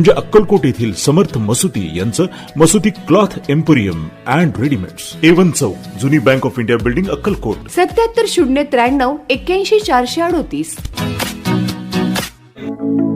म्हणजे अक्कलकोट येथील समर्थ मसुती यांचं Masuti cloth emporium and readymades. A1 चौक जुनी bank of India building Akkalkot. सत्याहत्तर शून्य त्र्याण्णव एक्क्याऐंशी चारशे अडोतीस.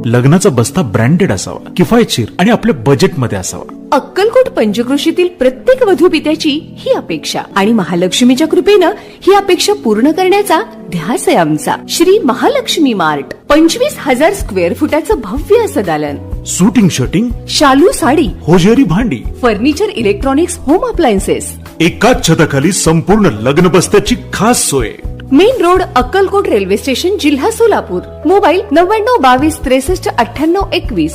लग्नाचा बस्ता ब्रँडेड असावा किफायतशीर आणि आपल्या बजेटमध्ये असावा. अक्कलकोट पंचक्रोशीतील प्रत्येक वधूपित्याची ही अपेक्षा आणि महालक्ष्मीच्या कृपेनं ही अपेक्षा पूर्ण करण्याचा ध्यास आहे आमचा. श्री महालक्ष्मी मार्ट पंचवीस हजार स्क्वेअर फुटाचं भव्य असं दालन. सुटिंग शर्टिंग शालू साडी होजेरी भांडी फर्निचर इलेक्ट्रॉनिक्स होम अप्लायन्सेस एकाच छताखाली संपूर्ण लग्न बस्त्याची खास सोय. Main road Akkalkot railway station जिल्हा सोलापूर. मोबाईल नव्याण्णव बावीस त्रेसष्ट अठ्ठ्याण्णव एकवीस.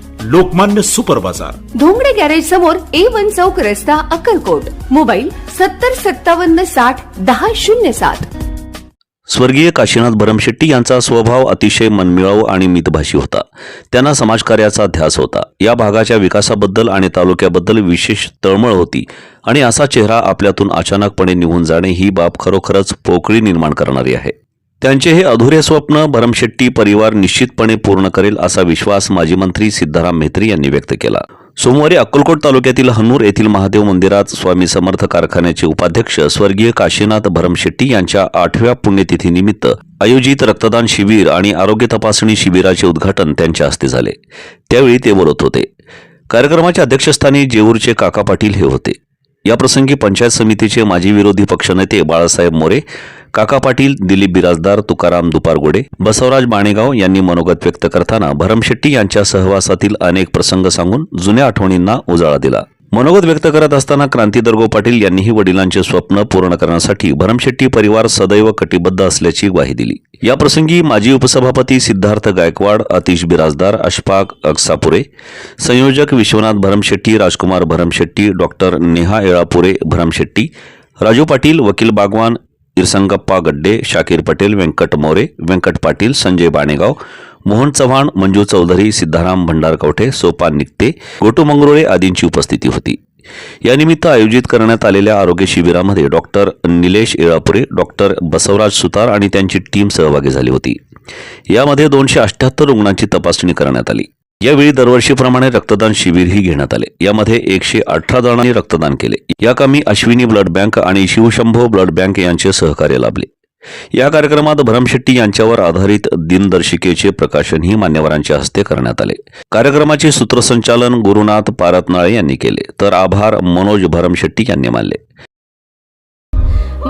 लोकमान्य सुपर बाजार. धोंगडे गॅरेज समोर ए वन चौक रस्ता अक्कलकोट. मोबाईल सत्तर सत्तावन्न साठ दहा शून्य सात. स्वर्गीय काशीनाथ भरमशेट्टी यांचा स्वभाव अतिशय मनमिळाऊ आणि मितभाषी होता. त्यांना समाजकार्याचा ध्यास होता. या भागाच्या विकासाबद्दल आणि तालुक्याबद्दल विशेष तळमळ होती आणि असा चेहरा आपल्यातून अचानकपणे निघून जाणे ही बाब खरोखरच पोकळी निर्माण करणारी आहे. त्यांचे हे अधुरे स्वप्न भरमशेट्टी परिवार निश्चितपणे पूर्ण करेल असा विश्वास माजी मंत्री सिद्धाराम म्हेत्री यांनी व्यक्त केला. सोमवारी अक्कलकोट तालुक्यातील हनूर येथील महादेव मंदिरात स्वामी समर्थ कारखान्याचे उपाध्यक्ष स्वर्गीय काशीनाथ भरमशेट्टी यांच्या आठव्या पुण्यतिथीनिमित्त आयोजित रक्तदान शिबिर आणि आरोग्य तपासणी शिबिराचे उद्घाटन त्यांच्या हस्ते झाले. त्यावेळी ते बोलत होते. कार्यक्रमाच्या अध्यक्षस्थानी जेऊरचे काका पाटील हे होते. याप्रसंगी पंचायत समितीचे माजी विरोधी पक्षनेते बाळासाहेब मोरे काका पाटील दिलीप बिराजदार तुकाराम दुपारगोडे बसवराज बाणेगाव यांनी मनोगत व्यक्त करताना भरमशेट्टी यांच्या सहवासातील अनेक प्रसंग सांगून जुन्या आठवणींना उजाळा दिला. मनोगत व्यक्त करत असताना क्रांती दर्गो पाटील यांनीही वडिलांचे स्वप्न पूर्ण करण्यासाठी भरमशेट्टी परिवार सदैव कटिबद्ध असल्याची ग्वाही दिली. या प्रसंगी माजी उपसभापती सिद्धार्थ गायकवाड अतिश बिराजदार अशफाक अक्सापुरे संयोजक विश्वनाथ भरमशेट्टी राजकुमार भरमशेट्टी डॉक्टर नेहा येळापुरे भरमशेट्टी राजू पाटील वकील बागवान इरसंगप्पा गड्डे शाकीर पटेल व्यंकट मोरे व्यंकट पाटील संजय बाणेगाव मोहन चव्हाण मंजू चौधरी सिद्धाराम भंडारकवठे सोपान निकते गोटू मंगरोळे आदींची उपस्थिती होती. यानिमित्त आयोजित करण्यात आलेल्या आरोग्य शिबिरामध्ये डॉक्टर निलेश येळापुरे डॉक्टर बसवराज सुतार आणि त्यांची टीम सहभागी झाली होती. यामध्ये दोनशे अठ्ठ्याहत्तर रुग्णांची तपासणी करण्यात आली. यावेळी दरवर्षीप्रमाणे रक्तदान शिबिरही घेण्यात आले. यामध्ये एकशे अठरा जणांनी रक्तदान केले. या कामी अश्विनी ब्लड बँक आणि शिवशंभो ब्लड बँक यांचे सहकार्य लाभले. या कार्यक्रमात भरमशेट्टी यांच्यावर आधारित दिनदर्शिकेचे प्रकाशनही मान्यवरांच्या हस्ते करण्यात आले. कार्यक्रमाचे सूत्रसंचालन गुरुनाथ पारतनाळे यांनी केले. तर आभार मनोज भरमशेट्टी यांनी मानले.